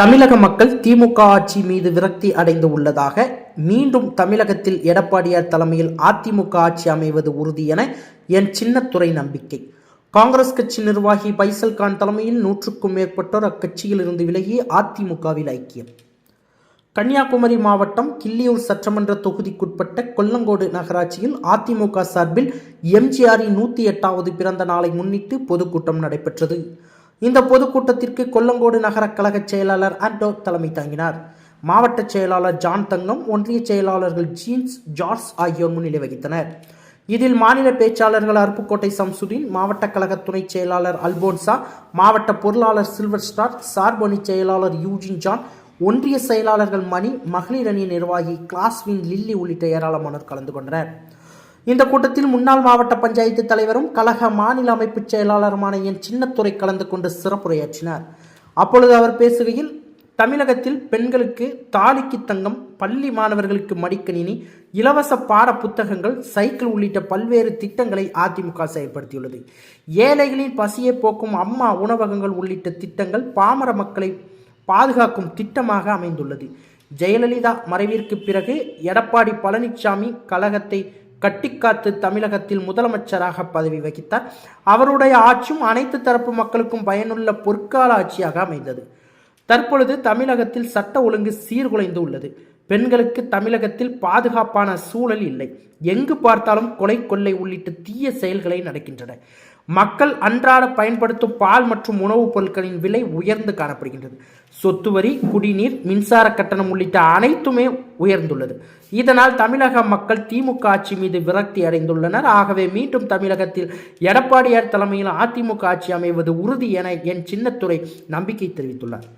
தமிழக மக்கள் திமுக ஆட்சி மீது விரக்தி அடைந்து உள்ளதாக மீண்டும் தமிழகத்தில் எடப்பாடியார் தலைமையில் அதிமுக ஆட்சி அமைவது உறுதி என என் சின்னத்துறை நம்பிக்கை. காங்கிரஸ் கட்சி நிர்வாகி பைசல் கான் தலைமையில் நூற்றுக்கும் மேற்பட்டோர் அக்கட்சியில் இருந்து விலகி அதிமுகவில் ஐக்கியம். கன்னியாகுமரி மாவட்டம் கிள்ளியூர் சட்டமன்ற தொகுதிக்குட்பட்ட கொல்லங்கோடு நகராட்சியில் அதிமுக சார்பில் எம்ஜிஆரின் நூற்றி எட்டாவது பிறந்த நாளை முன்னிட்டு பொதுக்கூட்டம் நடைபெற்றது. இந்த பொதுக்கூட்டத்திற்கு கொல்லங்கோடு நகர கழக செயலாளர் ஆண்டோ தலைமை தாங்கினார். மாவட்ட செயலாளர் ஜான் தங்கம் ஒன்றிய செயலாளர்கள் ஜீன்ஸ் ஜார்ஸ் ஆகியோர் முன்னிலை வகித்தனர். இதில் மாநில பேச்சாளர்கள் அருப்புக்கோட்டை சம்சுதீன் மாவட்ட கழக துணை செயலாளர் அல்போன்சா மாவட்ட பொருளாளர் சில்வர் ஸ்டார் சார்பணி செயலாளர் யூஜின் ஜான் ஒன்றிய செயலாளர்கள் மணி மகளிர் அணி நிர்வாகி கிளாஸ்வின் லில்லி உள்ளிட்ட ஏராளமானோர் கலந்து கொண்டனர். இந்த கூட்டத்தில் முன்னாள் மாவட்ட பஞ்சாயத்து தலைவரும் கழக மாநில அமைப்பு செயலாளருமான என் சின்னத்துறை கலந்து கொண்டு சிறப்புரையாற்றினார். அப்பொழுது அவர் பேசுகையில் தமிழகத்தில் பெண்களுக்கு தாலிக்கு தங்கம் பள்ளி மாணவர்களுக்கு மடிக்கணினி இலவச பாட புத்தகங்கள் சைக்கிள் உள்ளிட்ட பல்வேறு திட்டங்களை அதிமுக செயல்படுத்தியுள்ளது. ஏழைகளின் பசியை போக்கும் அம்மா உணவகங்கள் உள்ளிட்ட திட்டங்கள் பாமர மக்களை பாதுகாக்கும் திட்டமாக அமைந்துள்ளது. ஜெயலலிதா மறைவிற்கு பிறகு எடப்பாடி பழனிசாமி கழகத்தை கட்டிக்காத்து தமிழகத்தில் முதலமைச்சராக பதவி வகித்தார். அவருடைய ஆட்சியும் அனைத்து தரப்பு மக்களுக்கும் பயனுள்ள பொற்கால ஆட்சியாக அமைந்தது. தற்பொழுது தமிழகத்தில் சட்ட ஒழுங்கு சீர்குலைந்து உள்ளது. பெண்களுக்கு தமிழகத்தில் பாதுகாப்பான சூழல் இல்லை. எங்கு பார்த்தாலும் கொலை கொள்ளை உள்ளிட்ட தீய செயல்களை நடக்கின்றன. மக்கள் அன்றாட பயன்படுத்தும் பால் மற்றும் உணவுப் பொருட்களின் விலை உயர்ந்து காணப்படுகின்றது. சொத்து வரி குடிநீர் மின்சார கட்டணம் உள்ளிட்ட அனைத்துமே உயர்ந்துள்ளது. இதனால் தமிழக மக்கள் திமுக ஆட்சி மீது விரக்தி அடைந்துள்ளனர். ஆகவே மீண்டும் தமிழகத்தில் எடப்பாடியார் தலைமையில் அதிமுக ஆட்சி அமைவது உறுதி என என் சின்னத்துறை நம்பிக்கை தெரிவித்துள்ளார்.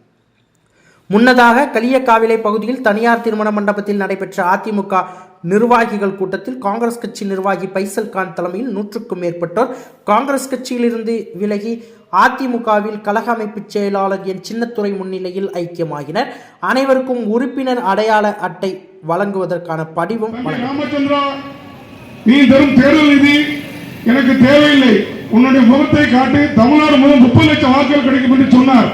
முன்னதாக களியக்காவிலை பகுதியில் தனியார் திருமண மண்டபத்தில் நடைபெற்ற அதிமுக நிர்வாகிகள் கூட்டத்தில் காங்கிரஸ் கட்சி நிர்வாகி பைசல் கான் தலைமையில் நூற்றுக்கும் மேற்பட்டோர் காங்கிரஸ் கட்சியிலிருந்து விலகி அதிமுகவில் கழக அமைப்பு செயலாளர் என் சின்னத்துறை முன்னிலையில் ஐக்கியமாகினர். அனைவருக்கும் உறுப்பினர் அடையாள அட்டை வழங்குவதற்கான படிவம் நீ தரும் தேர்தல் நிதி எனக்கு தேவையில்லை. உன்னுடைய முகத்தை காட்டி தமிழ்நாடு முதல் முப்பது லட்சம் வாக்குகள் கிடைக்கும் என்று சொன்னார்.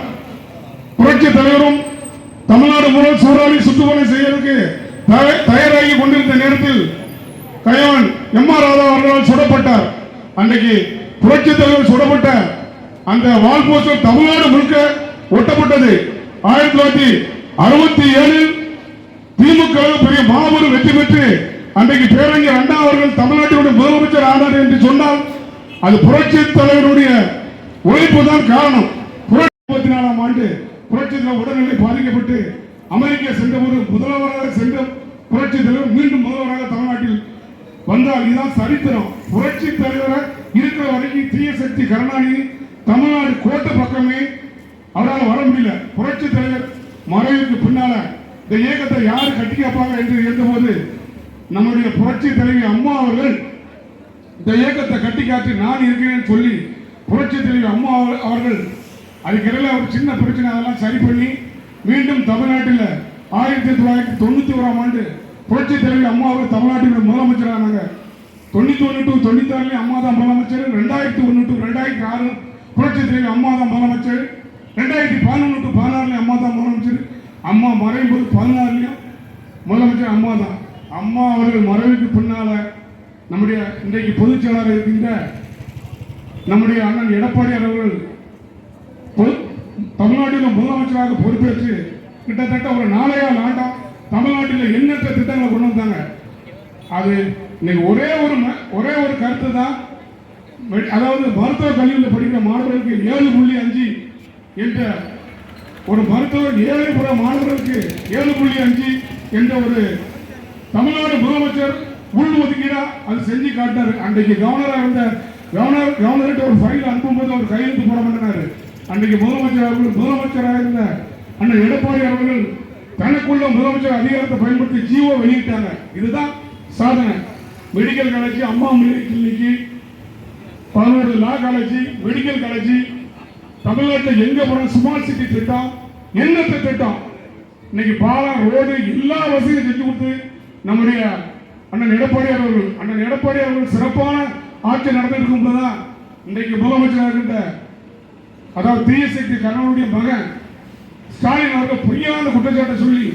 புரட்சி தலைவரும் தமிழ்நாடு முதல் சூறாவளி சுற்றுப்பணி தய- தயாராகி கொண்டிருந்த நேரத்தில் கயவன் எம் ஆர் ராதா அவர்களால் சுடப்பட்டார். அன்றைக்கு புரட்சி தலைவர் சுடப்பட்ட அந்த வால் போஸ்டர் தமிழ்நாடு முழுக்க ஒட்டப்பட்டது. ஆயிரத்தி தொள்ளாயிரத்தி அறுபத்தி ஏழில் திமுக பெரிய மாபெரும் வெற்றி பெற்று அன்றைக்கு பேரறிஞர் அண்ணா அவர்கள் தமிழ்நாட்டினுடைய முதலமைச்சர் ஆனார் என்று சொன்னால் அது புரட்சி தலைவருடைய உழைப்பு தான் காரணம். புரட்சி நாலாம் ஆண்டு புரட்சி உடல்நிலை பாதிக்கப்பட்டு அமெரிக்கா சென்றபோது முதல்வராக சென்ற புரட்சி தலைவர் மீண்டும் முதல்வராக தமிழ்நாட்டில் வந்தால் இதுதான் சரித்திரம். புரட்சி தலைவராக இருக்கிற வரைக்கும் தீய சக்தி கருணாநிதி தமிழ்நாடு கோட்டை பக்கமே அவரால் வர முடியல. புரட்சி தலைவர் மறைவுக்கு பின்னால இந்த இயக்கத்தை யார் கட்டி காப்பாங்க என்று இருந்தபோது நம்முடைய புரட்சி தலைவி அம்மா அவர்கள் இந்த இயக்கத்தை கட்டி காட்டி நான் இருக்கிறேன்னு சொல்லி புரட்சி தலைவி அம்மா அவர்கள் அதுக்கிடையில் ஒரு சின்ன பிரச்சனை அதெல்லாம் சரி பண்ணி மீண்டும் தமிழ்நாட்டில் ஆயிரத்தி தொள்ளாயிரத்தி தொண்ணூத்தி ஓராம் ஆண்டு புரட்சி தலைவர் அம்மா அவர்கள் தமிழ்நாட்டினுடைய முதலமைச்சரானாங்க. தொண்ணூத்தி ஒன்று டு தொண்ணூத்தி ஆறுலயும் அம்மா தான் முதலமைச்சர் ரெண்டாயிரத்தி ஒன்று டு ரெண்டாயிரத்தி ஆறு புரட்சி தலைவர் அம்மா தான் முதலமைச்சர் ரெண்டாயிரத்தி பதினொன்று டு பதினாறுலயும் அம்மா தான் முதலமைச்சர் அம்மா மறையும் போது பதினாறுலயும் முதலமைச்சர் அம்மா தான். அம்மா அவர்கள் மறைவுக்கு பின்னால நம்முடைய இன்றைக்கு பொதுச் செயலாளர் இருக்கின்ற நம்முடைய அண்ணன் எடப்பாடி அவர்கள் தமிழ்நாட்டில் முதலமைச்சராக பொறுப்பேற்று கிட்டத்தட்ட ஒரு நாளையால் ஆண்டா தமிழ்நாட்டில் எண்ணற்ற திட்டங்களை கொண்டு வந்தாங்க. அது இன்னைக்கு ஒரே ஒரு ம- ஒரே ஒரு கருத்து தான் அதாவது மருத்துவ கல்லூரியில் படிக்கிற மாணவர்களுக்கு ஏழு புள்ளி அஞ்சு என்ற ஒரு மருத்துவர் ஏழை புற மாணவர்களுக்கு ஏழு புள்ளி அஞ்சு என்ற ஒரு தமிழ்நாடு முதலமைச்சர் உள் ஒதுக்கீடா அது செஞ்சு காட்டினார். அன்றைக்கு கவர்னராக இருந்த கவர்னர் கவர்னர்கிட்ட ஒரு ஃபைல் அனுப்பும்போது அவர் கையெழுத்து போட மாட்டேனாரு. அன்றைக்கு முதலமைச்சர் அவர்கள் முதலமைச்சராக இருந்த அண்ணன் எடப்பாடி அவர்கள் தனக்குள்ள முதலமைச்சர் அதிகாரத்தை பயன்படுத்தி ஜீவோ வெளியிட்டாங்க. இதுதான் சாதனை. மெடிக்கல் காலேஜ் அம்மா மெடிக்கல் கிளினிக்கு பதினோரு லா காலேஜ் மெடிக்கல் காலேஜ் தமிழ்நாட்டில் எங்க போன ஸ்மார்ட் சிட்டி திட்டம் என்னத்தை திட்டம்? இன்னைக்கு பாலம் ரோடு எல்லா வசதியும் செஞ்சு கொடுத்து நம்முடைய அண்ணன் எடப்பாடி அவர்கள் அண்ணன் எடப்பாடி அவர்கள் சிறப்பான ஆட்சி நடந்திருக்கும் போதுதான் இன்றைக்கு முதலமைச்சராக இருக்கின்ற அதாவது தீய சக்தி கணவனுடைய மகன் ஸ்டாலின் அவர்கள் பொய்யான குற்றச்சாட்டை சொல்லி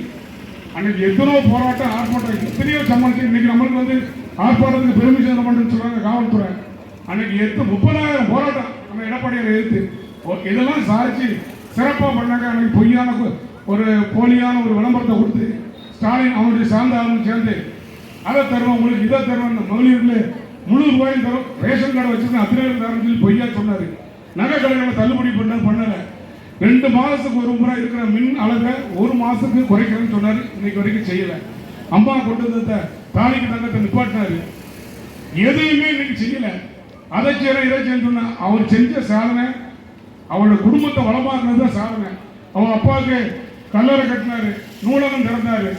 அன்னைக்கு எத்தனோ போராட்டம் ஆர்ப்பாட்டம் எத்தனையோ சமாளிச்சு இன்னைக்கு நம்மளுக்கு வந்து ஆர்ப்பாட்டத்துக்கு பெருமிஷன் பண்ணுன்னு சொல்றாங்க காவல்துறை. அன்னைக்கு எத்த முப்பதாயிரம் போராட்டம் நம்ம எடப்பாடியார் எதிர்த்து. இதெல்லாம் சாதிச்சு சிறப்பாக பண்ணாங்க. அன்னைக்கு பொய்யான ஒரு போலியான ஒரு விளம்பரத்தை கொடுத்து ஸ்டாலின் அவனுடைய சார்ந்த ஆளுங்க சேர்ந்து அதை தருவோம் உங்களுக்கு இதை தருவோம் இந்த மகளிர்ல முழு ரூபாயும் தரும். ரேஷன் கார்டு வச்சிருக்க அத்தனை தரேன்னு சொல்லி பொய்யா சொன்னாரு. நகை கடைகளை தள்ளுபடி பண்ண பண்ணல. ரெண்டு மாதத்துக்கு ஒரு முறை இருக்கிற மின் அளவை ஒரு மாதத்துக்கு குறைக்கிறேன்னு சொன்னார். இன்னைக்கு வரைக்கும் செய்யலை. அம்மா கொண்டு வந்த தாலிக்கு தங்கத்தை நிப்பாட்டினாரு. எதையுமே இன்னைக்கு செய்யல. அதை செய்யறேன் இதை செய்யணும் சொன்னா அவர் செஞ்ச சாதனை அவரோட குடும்பத்தை வளமாக்குறது தான் சாதனை. அவன் அப்பாவுக்கு கல்லறை கட்டினாரு நூலகம் திறந்தாரு.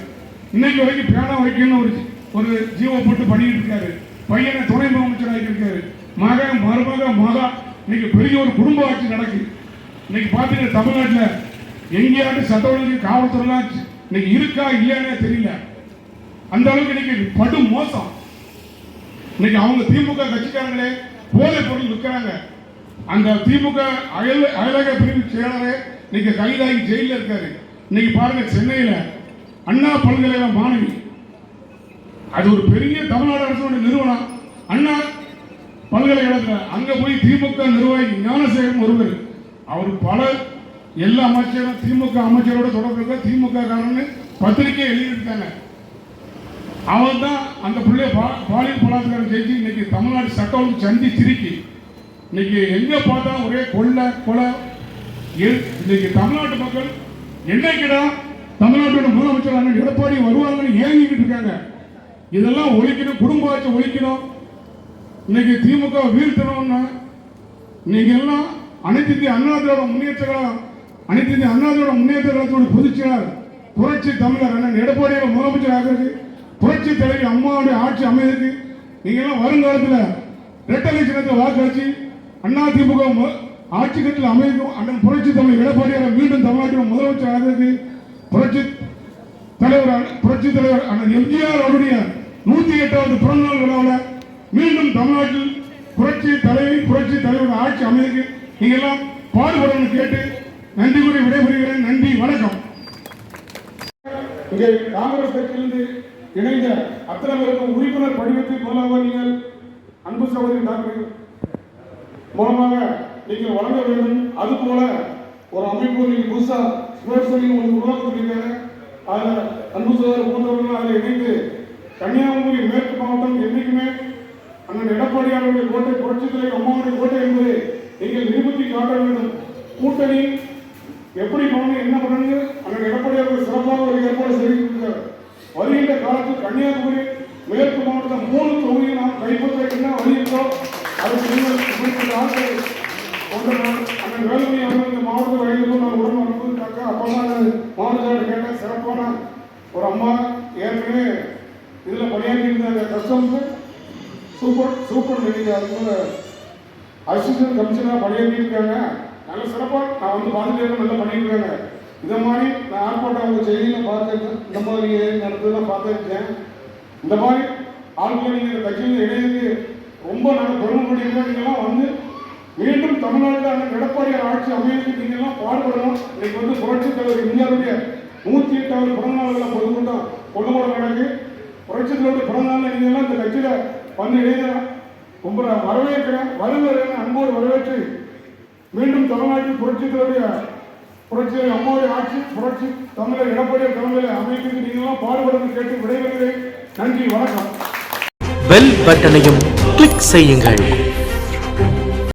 இன்னைக்கு வரைக்கும் பேனா வைக்கணும்னு ஒரு ஒரு ஜீவோ போட்டு பண்ணிட்டு இருக்காரு. பையனை துணை முதலமைச்சர் ஆகியிருக்காரு மகன் மருமக மகா இன்னைக்கு பெரிய ஒரு குடும்ப ஆட்சி நடக்குது. இன்னைக்கு பார்த்தீங்கன்னா தமிழ்நாட்டில் எங்கேயாவது சட்ட ஒழுங்கு காவல்துறைலாம் இன்னைக்கு இருக்கா இல்லையானே தெரியல. அந்த அளவுக்கு இன்னைக்கு படு மோசம். இன்னைக்கு அவங்க திமுக கட்சிக்காரங்களே போதை பொருள் விற்கிறாங்க. அந்த திமுக அயல் அயலக பிரிவு செயலரே இன்னைக்கு கைதாகி ஜெயிலில் இருக்காரு. இன்னைக்கு பாருங்க சென்னையில அண்ணா பல்கலைக்கழக மாணவி. அது ஒரு பெரிய தமிழ்நாடு அரசு நிறுவனம். அண்ணா பல்கலைக்கழகத்தில் அங்கே போய் திமுக நிர்வாகி ஞானசேகரன் ஒருவர். அவர் பல எல்லா அமைச்சரும் திமுக அமைச்சரோட தொடர்பு இருக்க திமுக காரன்னு பத்திரிக்கை எழுதியிருக்காங்க. அவன் தான் அந்த பிள்ளைய பா- பாலியல் பலாத்காரம் செஞ்சு இன்னைக்கு தமிழ்நாடு சட்ட ஒழுங்கு சந்தி திருக்கி. இன்னைக்கு எங்கே பார்த்தா ஒரே கொள்ளை கொலை. எ- இன்னைக்கு தமிழ்நாட்டு மக்கள் என்னைக்கிடா தமிழ்நாட்டோட முதலமைச்சர் எடப்பாடி வருவாங்கன்னு ஏங்கிக்கிட்டு இருக்காங்க. இதெல்லாம் ஒழிக்கணும் குடும்ப ஆட்சி ஒழிக்கணும். இன்னைக்கு திமுக வீழ்த்தணும்னா நீங்க எல்லாம் அனைத்து இந்திய அண்ணா திராவிட முன்னேற்ற கழகம் அனைத்து இந்திய அண்ணா திராவிட முன்னேற்ற கழகத்தோட புரட்சி தமிழர் அண்ணன் எடப்பாடியோட முதலமைச்சர் ஆகிறது புரட்சி தலைவி அம்மாவுடைய ஆட்சி அமைதிக்கு நீங்க எல்லாம் வருங்காலத்தில் ரெட்டலை சின்னத்தை வாக்களிச்சு அண்ணா திமுக ஆட்சி கட்டில் அமைக்கும் அண்ணன் புரட்சி தமிழ் எடப்பாடியார் மீண்டும் தமிழ்நாட்டில் முதலமைச்சர் ஆகிறது புரட்சி தலைவர் புரட்சி தலைவர் அண்ணன் எம்ஜிஆர் அவருடைய நூத்தி எட்டாவது பிறந்தநாள் விழாவில் மீண்டும் தமிழ்நாட்டில் புரட்சி தலைவி புரட்சி தலைவர் ஆட்சி அமைதிக்கு நீங்க எல்லாம் கேட்டு நன்றி கூறி விடைபெறுகிறேன். நன்றி வணக்கம். இங்கே காங்கிரஸ் கட்சியிலிருந்து இணைந்த அத்தனை பேருக்கும் உறுப்பினர் படிவத்தை முதலாக நீங்கள் அன்பு சகோதரி டாக்டர் மூலமாக நீங்கள் வழங்க வேண்டும். அது போல ஒரு அமைப்பு நீங்கள் புதுசா ஸ்போர்ட்ஸ் நீங்கள் உங்களுக்கு உருவாக்கிருக்கீங்க அதில் அன்பு சகோதரர் போன்றவர்கள் அதில் இணைந்து கன்னியாகுமரி மேற்கு மாவட்டம் என்றைக்குமே அண்ணன் எடப்பாடியாருடைய கோட்டை புரட்சி அம்மாவுடைய கோட்டை என்பதை நீங்கள் நிரூபித்து காட்ட வேண்டும். கூட்டணி எப்படி பண்ணணும் என்ன பண்ணணும் அண்ணன் எடப்பாடியாருக்கு சிறப்பாக ஒரு ஏற்பாடு செய்திருக்கிறார். வருகின்ற காலத்தில் கன்னியாகுமரி மேற்கு மாவட்டம் மூணு தொகுதியை நாம் கைப்பற்ற என்ன வழி அது அதுக்கு நீங்கள் இப்படிப்பட்ட ஆட்கள் கொண்ட அண்ணன் வேலுமணி அவர்கள் இந்த மாவட்ட வயதிலும் நான் உடன் வருவதற்காக அப்பா நான் மாவட்ட கேட்ட சிறப்பான ஒரு அம்மா. ஏற்கனவே இதில் பணியாற்றி இருந்த கஸ்டம்ஸ் சூப்பர் சூப்பர் நடிகை அது போல அசிஸ்டன்ட் கமிஷனாக பணியாற்றிருக்காங்க நல்ல சிறப்பாக நான் வந்து பார்த்துட்டு நல்லா பண்ணியிருக்காங்க. இதை மாதிரி நான் ஆர்ப்பாட்டம் அவங்க செய்தியில் பார்த்துருக்கேன் இந்த மாதிரி நடந்ததெல்லாம் பார்த்துருக்கேன். இந்த மாதிரி ஆட்களை நீங்கள் கட்சியில் இணைந்து ரொம்ப நாங்கள் பெருமைப்பட்டிருக்கோம் நீங்கள்லாம் வந்து மீண்டும் தமிழ்நாட்டில் அந்த எடப்பாடியார் ஆட்சி அமையத்துக்கு நீங்கள்லாம் பாடுபடணும். இன்னைக்கு வந்து புரட்சி தலைவர் இந்தியாவுடைய நூற்றி எட்டாவது பிறந்தநாள்களை பொதுக்கூட்டம் கொண்டு போட நடக்கு புரட்சி தலைவர் பிறந்தநாள் நீங்கள்லாம் இந்த கட்சியில் வந்து இணையலாம் உங்களை வரவேற்கிறேன் வருகிறேன் அன்போடு வரவேற்று மீண்டும் தமிழ்நாட்டில் புரட்சி தலைவருடைய புரட்சி அம்மாவுடைய ஆட்சி புரட்சி தமிழர் இடப்படைய தலைமையில் அமைப்புக்கு நீங்களாம் பாடுபடுறது கேட்டு விடைபெறுகிறேன். நன்றி வணக்கம். பெல் பட்டனையும் கிளிக் செய்யுங்கள்.